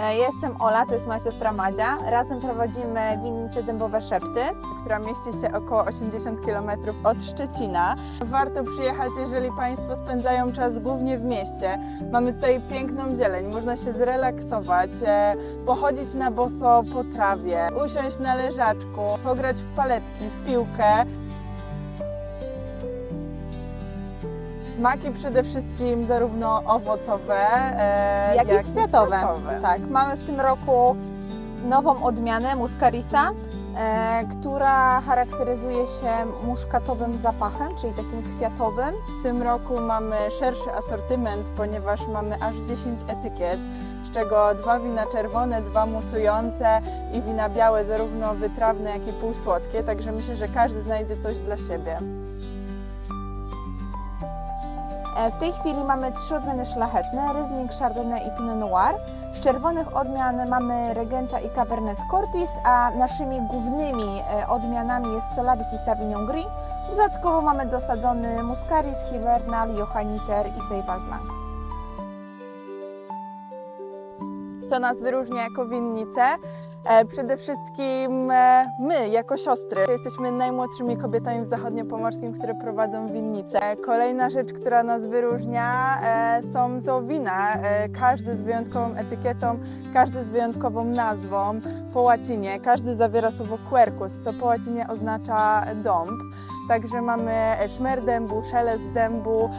E, Jestem Ola, to jest moja siostra Madzia. Razem prowadzimy winnicę Dębowe Szepty. która mieści się około 80 km od Szczecina. Warto przyjechać, jeżeli Państwo spędzają czas głównie w mieście. Mamy tutaj piękną zieleń, można się zrelaksować, e, pochodzić na boso po trawie, usiąść na leżaczku, pograć w paletki, w piłkę. Smaki przede wszystkim zarówno owocowe, e, Jak, i kwiatowe. kwiatowe. Tak, mamy w tym roku nową odmianę Muscarisa, e, która charakteryzuje się muszkatowym zapachem, czyli takim kwiatowym. W tym roku mamy szerszy asortyment, ponieważ mamy aż 10 etykiet, z czego dwa wina czerwone, dwa musujące i wina białe, zarówno wytrawne, jak i półsłodkie, także myślę, że każdy znajdzie coś dla siebie. E, W tej chwili mamy trzy odmiany szlachetne, Riesling, Chardonnay i Pinot Noir. Z czerwonych odmian mamy Regenta i Cabernet Cortis, a naszymi głównymi e, odmianami jest Solaris i Sauvignon Gris. Dodatkowo mamy dosadzony Muscaris, Hivernal, Johanniter i Seyval Blanc. Co nas wyróżnia jako winnicę? E, Przede wszystkim e, my, jako siostry, jesteśmy najmłodszymi kobietami w zachodniopomorskim, które prowadzą winnicę. Kolejna rzecz, która nas wyróżnia, e, są to wina. Każdy z wyjątkową etykietą, każdy z wyjątkową nazwą po łacinie. Każdy zawiera słowo quercus, co po łacinie oznacza dąb. Także mamy szmer dębu, szelest dębu,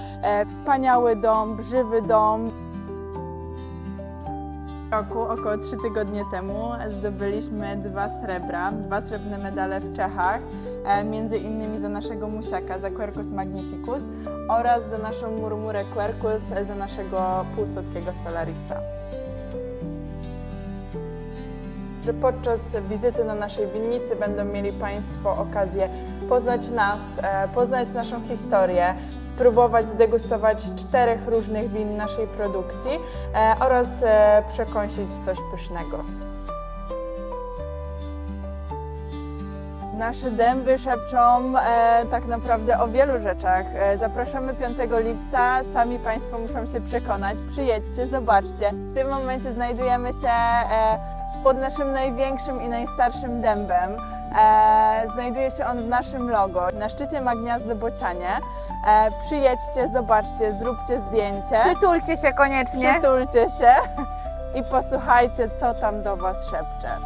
wspaniały dąb, żywy dąb roku, około 3 tygodnie temu, zdobyliśmy dwa srebra, dwa srebrne medale w Czechach, e, między innymi za naszego musiaka, za Quercus magnificus oraz za naszą murmurę Quercus, e, za naszego półsłodkiego Solarisa. Że podczas wizyty na naszej winnicy będą mieli Państwo okazję poznać nas, e, poznać naszą historię, spróbować zdegustować czterech różnych win naszej produkcji e, oraz e, przekąsić coś pysznego. Nasze dęby szepczą e, tak naprawdę o wielu rzeczach. E, zapraszamy 5 lipca, sami Państwo muszą się przekonać. Przyjedźcie, zobaczcie. W tym momencie znajdujemy się e, pod naszym największym i najstarszym dębem. E, znajduje się on w naszym logo. Na szczycie ma gniazdo bocianie. E, przyjedźcie, zobaczcie, zróbcie zdjęcie. Przytulcie się koniecznie. Przytulcie się i posłuchajcie, co tam do Was szepcze.